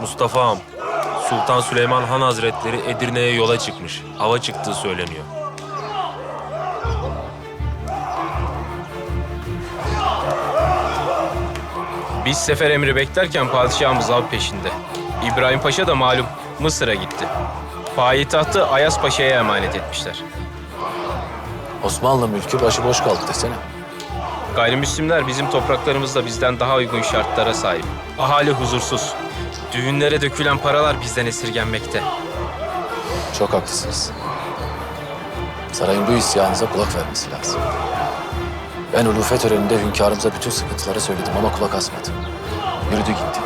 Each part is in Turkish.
Mustafa'm, Sultan Süleyman Han Hazretleri Edirne'ye yola çıkmış. Hava çıktığı söyleniyor. Biz sefer emri beklerken padişahımız av peşinde. İbrahim Paşa da malum Mısır'a gitti. Payitahtı Ayas Paşa'ya emanet etmişler. Osmanlı mülkü başıboş kaldı desene. Gayrimüslimler bizim topraklarımızda bizden daha uygun şartlara sahip. Ahali huzursuz. Düğünlere dökülen paralar bizden esirgenmekte. Çok haklısınız. Sarayın bu isyanınıza kulak vermesi lazım. Ben ulufe töreninde hünkârımıza bütün sıkıntıları söyledim ama kulak asmadı. Yürüdü gitti.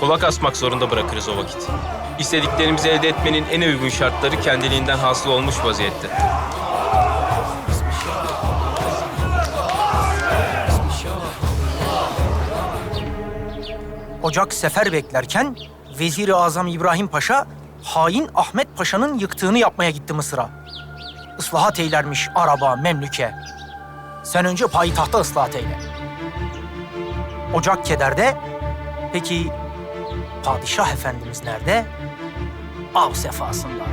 Kulak asmak zorunda bırakırız o vakit. İstediklerimizi elde etmenin en uygun şartları kendiliğinden hasıl olmuş vaziyette. Ocak sefer beklerken Vezir-i Azam İbrahim Paşa hain Ahmet Paşa'nın yıktığını yapmaya gitti Mısır'a. Islahat eylermiş araba, memlüke. Sen önce payitahta ıslahat eyle. Ocak kederde. Peki padişah efendimiz nerede? Av sefasında.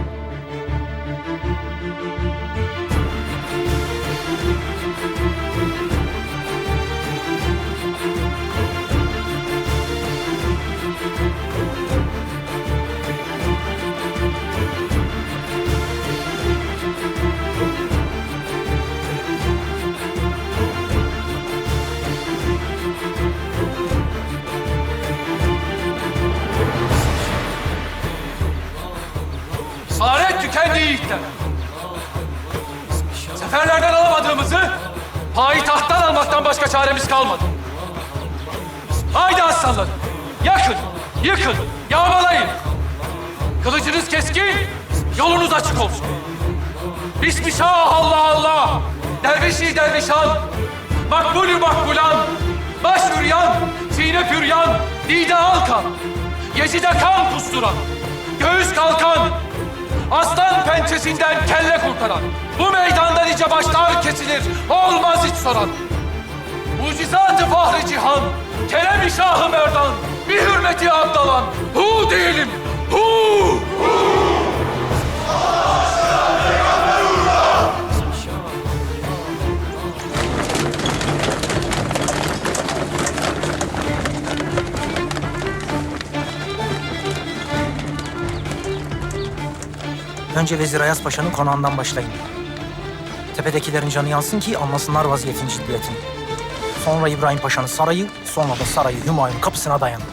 Çaremiz kalmadı. Haydi aslanlar, yakın, yıkın, yağmalayın. Kılıcınız keskin, yolunuz açık olsun. Bismillah Allah Allah, dervişi dervişan, makbulü makbulan, baş yürüyen, sine püryan, dide alkan, yecide kan kusturan, göğüs kalkan, aslan pençesinden kelle kurtaran, bu meydanda nice başlar kesilir, olmaz hiç soran. Mucizat-ı fahri cihan, kerem-i şahı merdan, bir hürmeti abdalan, hu değilim, hu! Önce Vezir Ayas Paşa'nın konağından başlayın. Tepedekilerin canı yansın ki anlasınlar vaziyetin ciddiyetini. Sonra İbrahim Paşa'nın sarayı, sonra da sarayı Hümayun kapısına dayanın.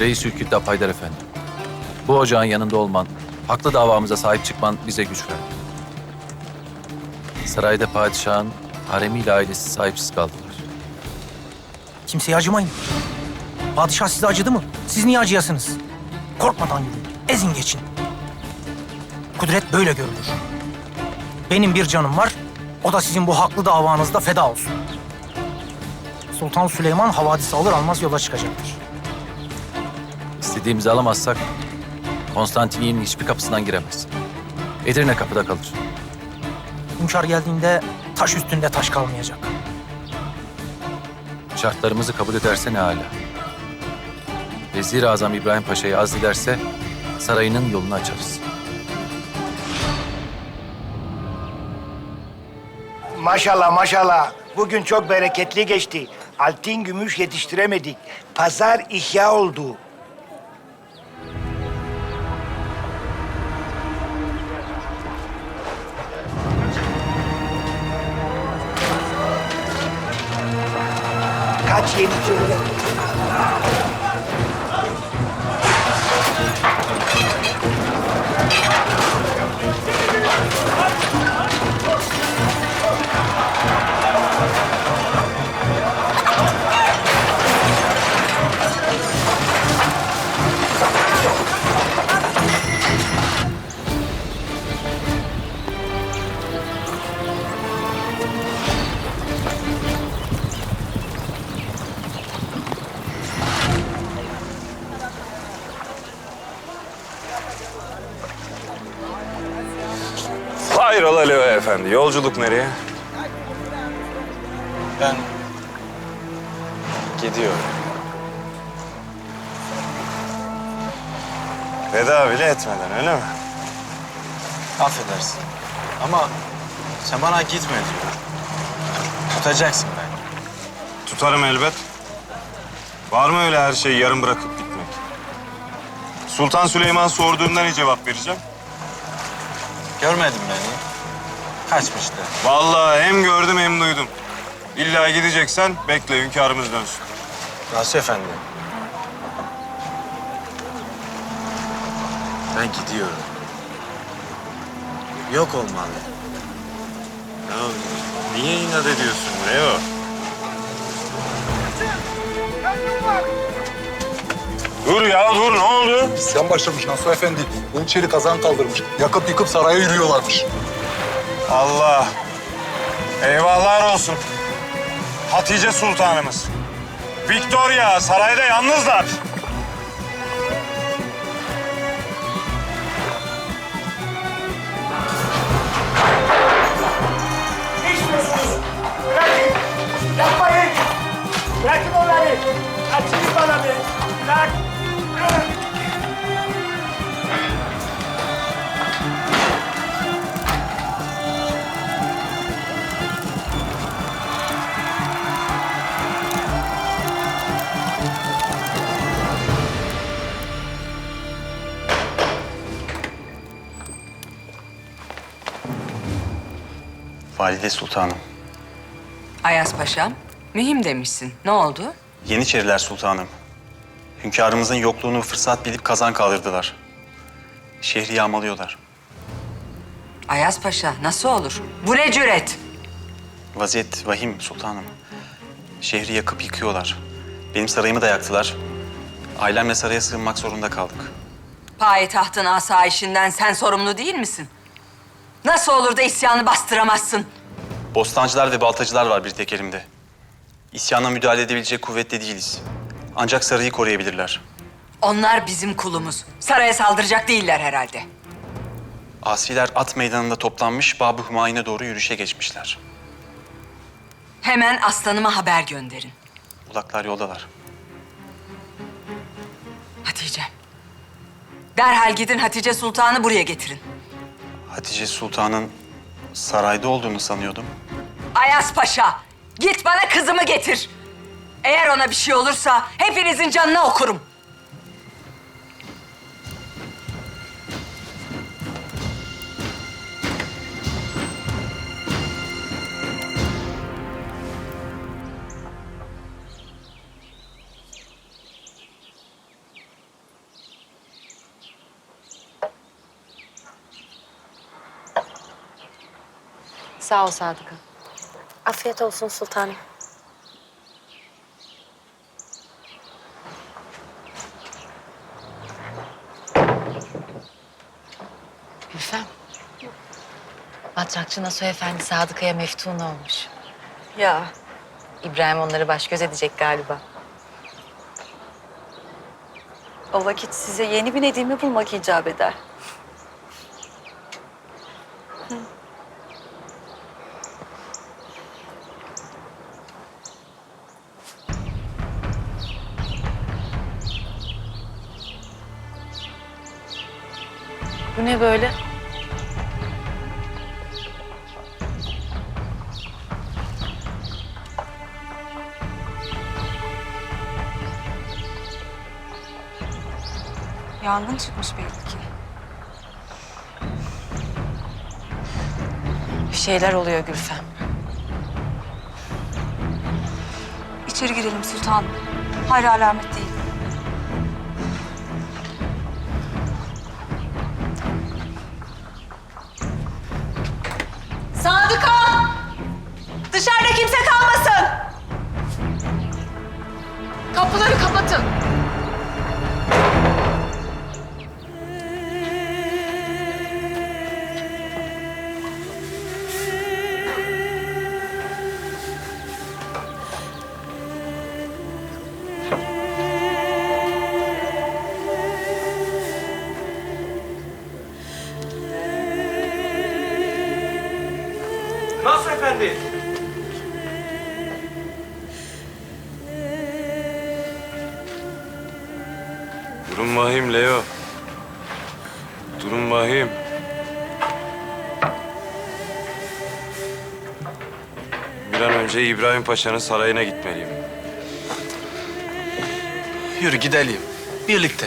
Reis Ülküttab Haydar Efendi. Bu ocağın yanında olman, haklı davamıza sahip çıkman bize güç verdi. Sarayda padişahın haremiyle ailesi sahipsiz kaldılar. Kimseye acımayın. Padişah size acıdı mı? Siz niye acıyasınız? Korkmadan yürüyün. Ezin geçin. Kudret böyle görülür. Benim bir canım var. O da sizin bu haklı davanızda feda olsun. Sultan Süleyman havadisi alır almaz yola çıkacaktır. İstediğimizi alamazsak Konstantiniyye'nin hiçbir kapısından giremez. Edirne kapıda kalır. Hünkâr geldiğinde taş üstünde taş kalmayacak. Şartlarımızı kabul ederse ne hala. Vezir-i Azam İbrahim Paşa'yı azlederse sarayının yolunu açarız. Maşallah maşallah. Bugün çok bereketli geçti. Altın gümüş yetiştiremedik. Pazar ihya oldu. Kaç yeni Efendi, yolculuk nereye? Ben gidiyorum. Veda bile etmeden öyle mi? Affedersin. Ama sen bana gitme diyor. Tutacaksın beni. Tutarım elbet. Var mı öyle her şeyi yarım bırakıp gitmek? Sultan Süleyman sorduğunda ne cevap vereceğim? Görmedin beni. Kaçmıştı. Vallahi hem gördüm hem duydum. İlla gideceksen bekle hünkârımız dönsün. Rasu Efendi. Ben gidiyorum. Yok olmalı. Ya niye inat ediyorsun Leo? Dur ya dur ne oldu? İsyan başlamış Nasuh Efendi. Yeniçeri kazan kaldırmış. Yakıp yıkıp saraya yürüyorlarmış. Allah. Eyvahlar olsun. Hatice Sultanımız. Victoria sarayda yalnızlar. Bırakın onları. Açın bana bir. Bırak. Valide Sultanım. Ayas Paşam, mühim demişsin. Ne oldu? Yeniçeriler Sultanım. Hünkârımızın yokluğunu fırsat bilip kazan kaldırdılar. Şehri yağmalıyorlar. Ayas Paşa, nasıl olur? Bu ne cüret? Vaziyet vahim sultanım. Şehri yakıp yıkıyorlar. Benim sarayımı da yaktılar. Ailemle saraya sığınmak zorunda kaldık. Payitahtın asayişinden sen sorumlu değil misin? Nasıl olur da isyanı bastıramazsın? Bostancılar ve baltacılar var bir tek elimde. İsyana müdahale edebilecek kuvvette değiliz. Ancak sarayı koruyabilirler. Onlar bizim kulumuz. Saraya saldıracak değiller herhalde. Asiler at meydanında toplanmış Babı Hümayun'a doğru yürüyüşe geçmişler. Hemen aslanıma haber gönderin. Ulaklar yoldalar. Hatice. Derhal gidin Hatice Sultan'ı buraya getirin. Hatice Sultan'ın sarayda olduğunu sanıyordum. Ayas Paşa, git bana kızımı getir. Eğer ona bir şey olursa hepinizin canına okurum. Sağ ol Sadık'a. Afiyet olsun sultanım. Gülfem. Batrakçı Nasuh Efendi Sadıka'ya meftun olmuş. Ya İbrahim onları baş göz edecek galiba. O vakit size yeni bir Nedim'i bulmak icap eder. Yangın çıkmış belli ki. Bir şeyler oluyor Gülfem. İçeri girelim sultanım. Hayır alamet değil. Nasıl efendi? Durum vahim Leo. Durum vahim. Bir an önce İbrahim Paşa'nın sarayına gitmeliyim. Yürü gidelim. Birlikte.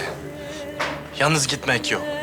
Yalnız gitmek yok.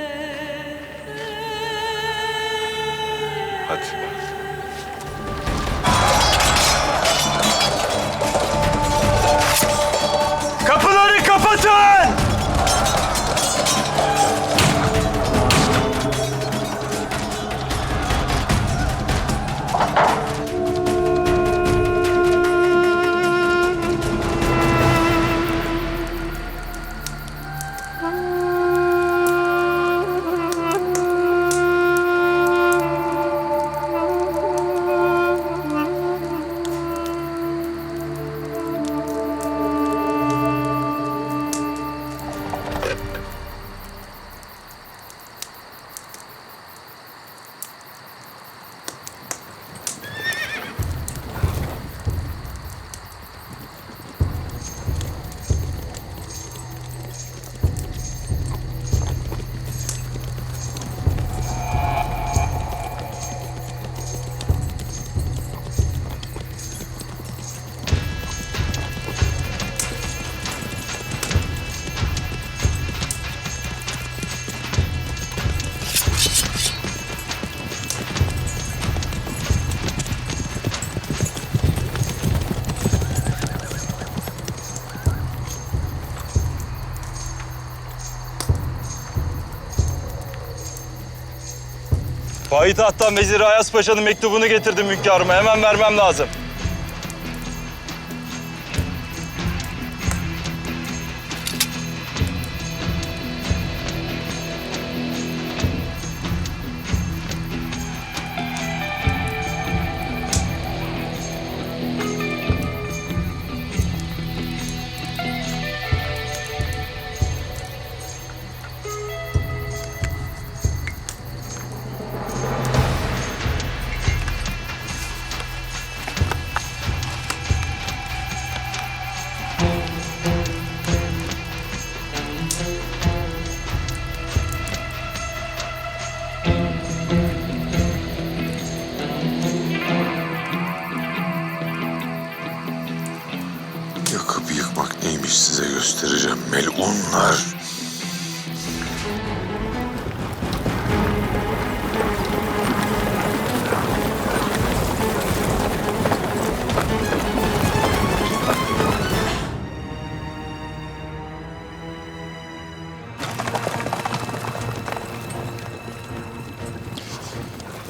Payitahttan Vezir Ayas Paşa'nın mektubunu getirdim hünkârıma. Hemen vermem lazım.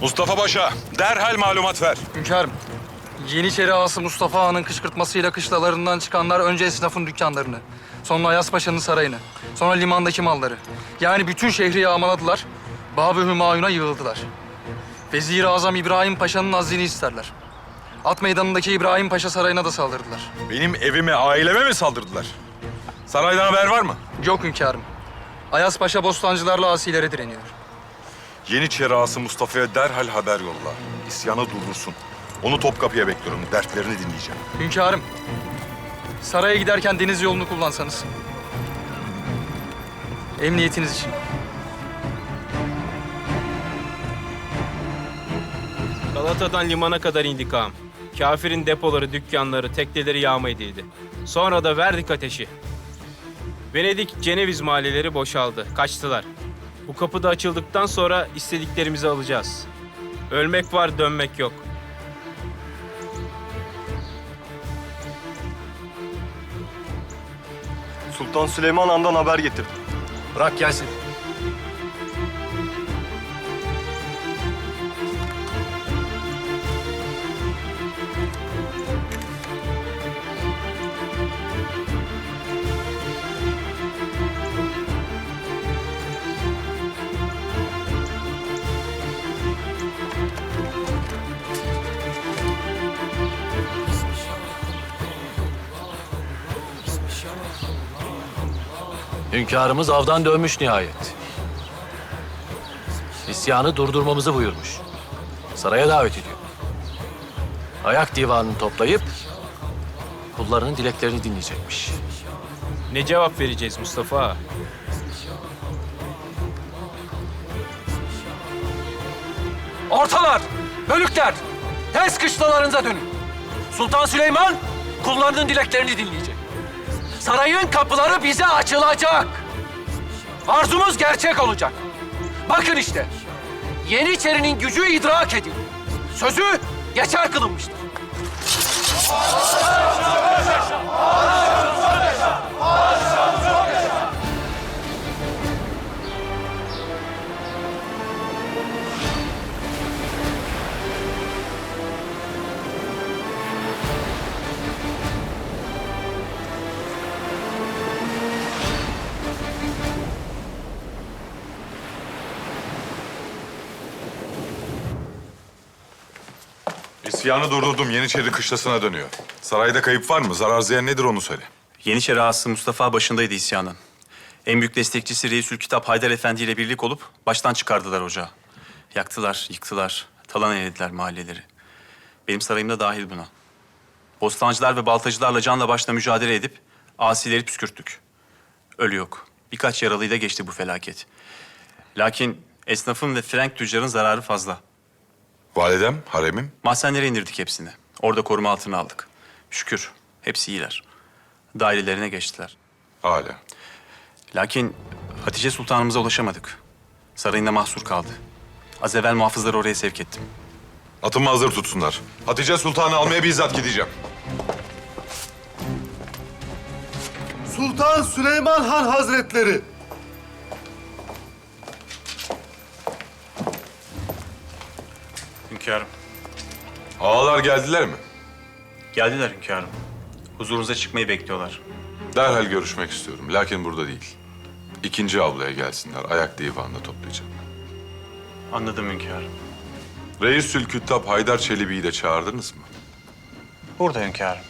Mustafa Paşa, derhal malumat ver. Hünkârım, Yeniçeri ağası Mustafa Han'ın kışkırtmasıyla kışlalarından çıkanlar önce esnafın dükkanlarını, sonra Ayas Paşa'nın sarayını, sonra limandaki malları. Yani bütün şehri yağmaladılar, Bab-ı Hümayun'a yığıldılar. Vezir-i Azam İbrahim Paşa'nın azlini isterler. At meydanındaki İbrahim Paşa sarayına da saldırdılar. Benim evime, aileme mi saldırdılar? Saraydan haber var mı? Yok hünkârım. Ayas Paşa bostancılarla asilere direniyor. Yeniçeri ağası Mustafa'ya derhal haber yolla. İsyanı durdursun. Onu Topkapı'ya bekliyorum. Dertlerini dinleyeceğim. Hünkârım, saraya giderken deniz yolunu kullansanız. Emniyetiniz için. Galata'dan limana kadar indik ağam. Kafirin depoları, dükkanları, tekneleri yağma edildi. Sonra da verdik ateşi. Venedik, Ceneviz mahalleleri boşaldı. Kaçtılar. Bu kapı da açıldıktan sonra istediklerimizi alacağız. Ölmek var, dönmek yok. Sultan Süleyman Han'dan haber getirdim. Bırak gelsin. Hünkârımız avdan dönmüş nihayet. İsyanı durdurmamızı buyurmuş. Saraya davet ediyor. Ayak divanını toplayıp kullarının dileklerini dinleyecekmiş. Ne cevap vereceğiz Mustafa? Ortalar, bölükler, tez kışlalarınıza dönün. Sultan Süleyman kullarının dileklerini dinleyecek. Sarayın kapıları bize açılacak. Arzumuz gerçek olacak. Bakın işte, Yeniçerinin gücü idrak edildi. Sözü geçer kılınmıştır. İsyanı durdurdum. Yeniçeri kışlasına dönüyor. Sarayda kayıp var mı? Zarar ziyan nedir onu söyle. Yeniçeri ağası Mustafa başındaydı isyanın. En büyük destekçisi Reisül Kitap Haydar Efendi ile birlik olup baştan çıkardılar ocağı. Yaktılar, yıktılar, talan eylediler mahalleleri. Benim sarayım da dahil buna. Bostancılar ve baltacılarla canla başla mücadele edip asileri püskürttük. Ölü yok. Birkaç yaralıyla geçti bu felaket. Lakin esnafın ve frenk tüccarın zararı fazla. Validem, haremim. Mahzenlere indirdik hepsini. Orada koruma altına aldık. Şükür hepsi iyiler. Dairelerine geçtiler. Hala. Lakin Hatice Sultanımıza ulaşamadık. Sarayında mahsur kaldı. Az evvel muhafızları oraya sevk ettim. Atımı hazır tutsunlar. Hatice Sultan'ı almaya bizzat gideceğim. Sultan Süleyman Han Hazretleri. Hünkârım. Ağalar geldiler mi? Geldiler hünkârım. Huzurunuza çıkmayı bekliyorlar. Derhal görüşmek istiyorum. Lakin burada değil. İkinci avluya gelsinler. Ayak divanında toplayacağım. Anladım hünkârım. Reisül Küttab Haydar Çelebi'yi de çağırdınız mı? Burada hünkârım.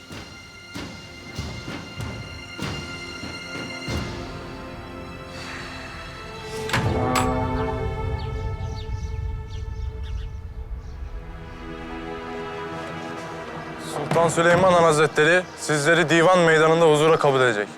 Sultan Süleyman Hazretleri sizleri divan meydanında huzura kabul edecek.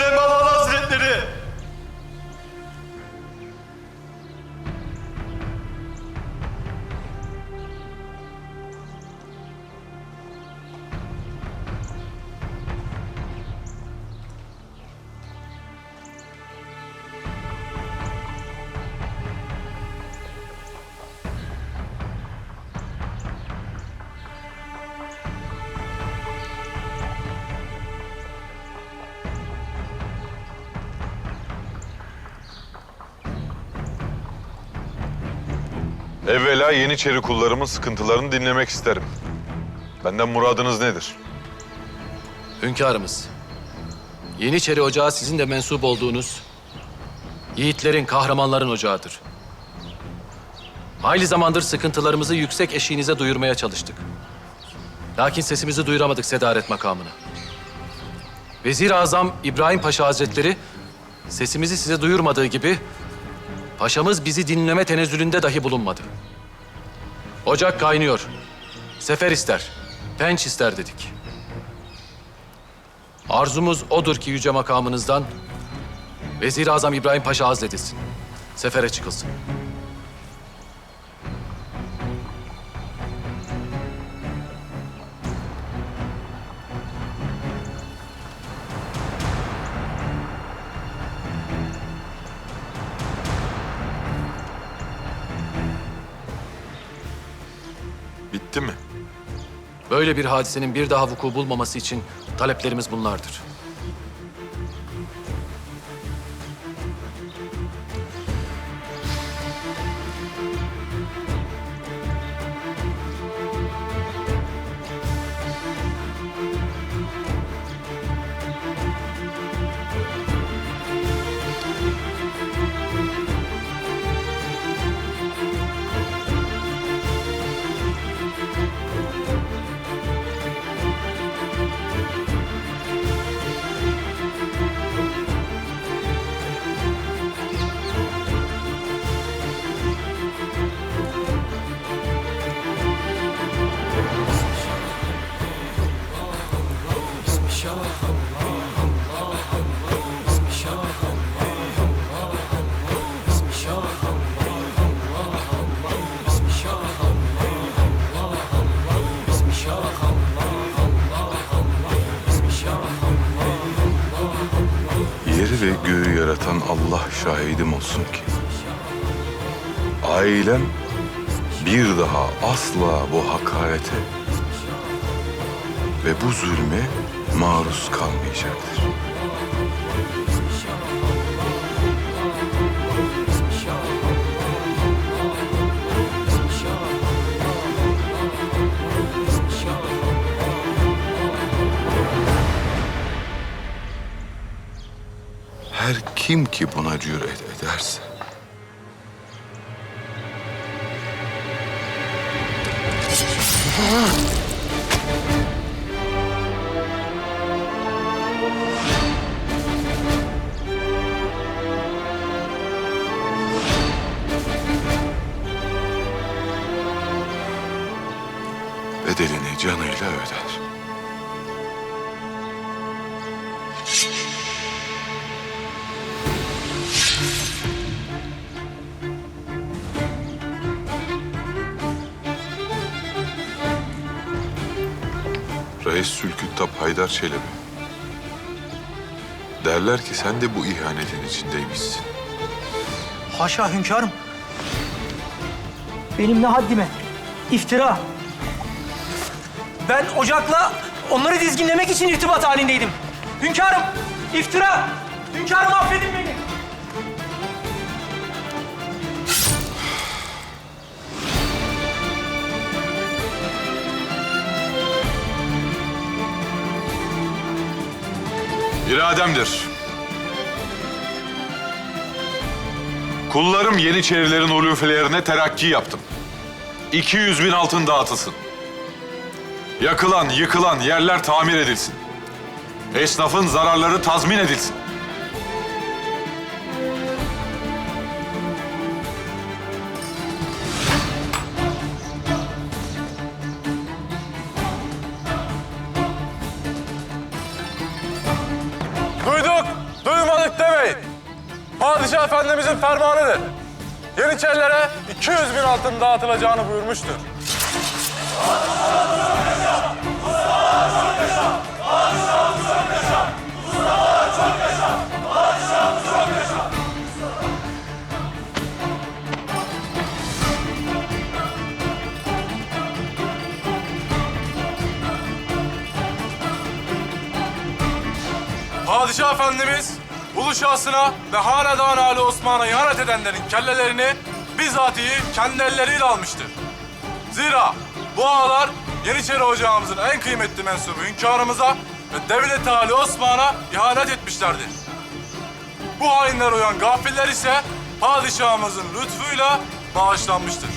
Sultan Evvela Yeniçeri kullarımın sıkıntılarını dinlemek isterim. Benden muradınız nedir? Hünkârımız, Yeniçeri Ocağı sizin de mensup olduğunuz yiğitlerin, kahramanların ocağıdır. Hayli zamandır sıkıntılarımızı yüksek eşiğinize duyurmaya çalıştık. Lakin sesimizi duyuramadık sedaret makamına. Vezir-i Azam İbrahim Paşa Hazretleri sesimizi size duyurmadığı gibi paşamız bizi dinleme tenezzülünde dahi bulunmadı. Ocak kaynıyor. Sefer ister, penç ister dedik. Arzumuz odur ki yüce makamınızdan Vezir-i Azam İbrahim Paşa azledilsin. Sefere çıkılsın. Böyle bir hadisenin bir daha vuku bulmaması için taleplerimiz bunlardır. Şahidim olsun ki ailem bir daha asla bu hakarete ve bu zulme maruz kalmayacaktır. Kim ki buna cüret ederse? bedelini Çelebi. Derler ki sen de bu ihanetin içindeymişsin. Haşa hünkârım. Benim ne haddime? İftira. Ben ocakla onları dizginlemek için irtibat halindeydim. Hünkârım, iftira. Hünkârım affedin beni. İrademdir. Kullarım Yeniçerilerin ulufelerine terakki yaptım. 200 bin altın dağıtılsın. Yakılan, yıkılan yerler tamir edilsin. Esnafın zararları tazmin edilsin. Padişah Efendimizin fermanıdır. Yeniçerilere 200 bin altın dağıtılacağını buyurmuştur. Padişah Efendimiz ulu şahsına ve hanedan Ali Osman'a ihanet edenlerin kellelerini bizatihi kendi elleriyle almıştır. Zira bu ağalar Yeniçeri Ocağımızın en kıymetli mensubu hünkârımıza ve devlet Ali Osman'a ihanet etmişlerdir. Bu hainler uyan gafiller ise padişahımızın lütfuyla bağışlanmıştır.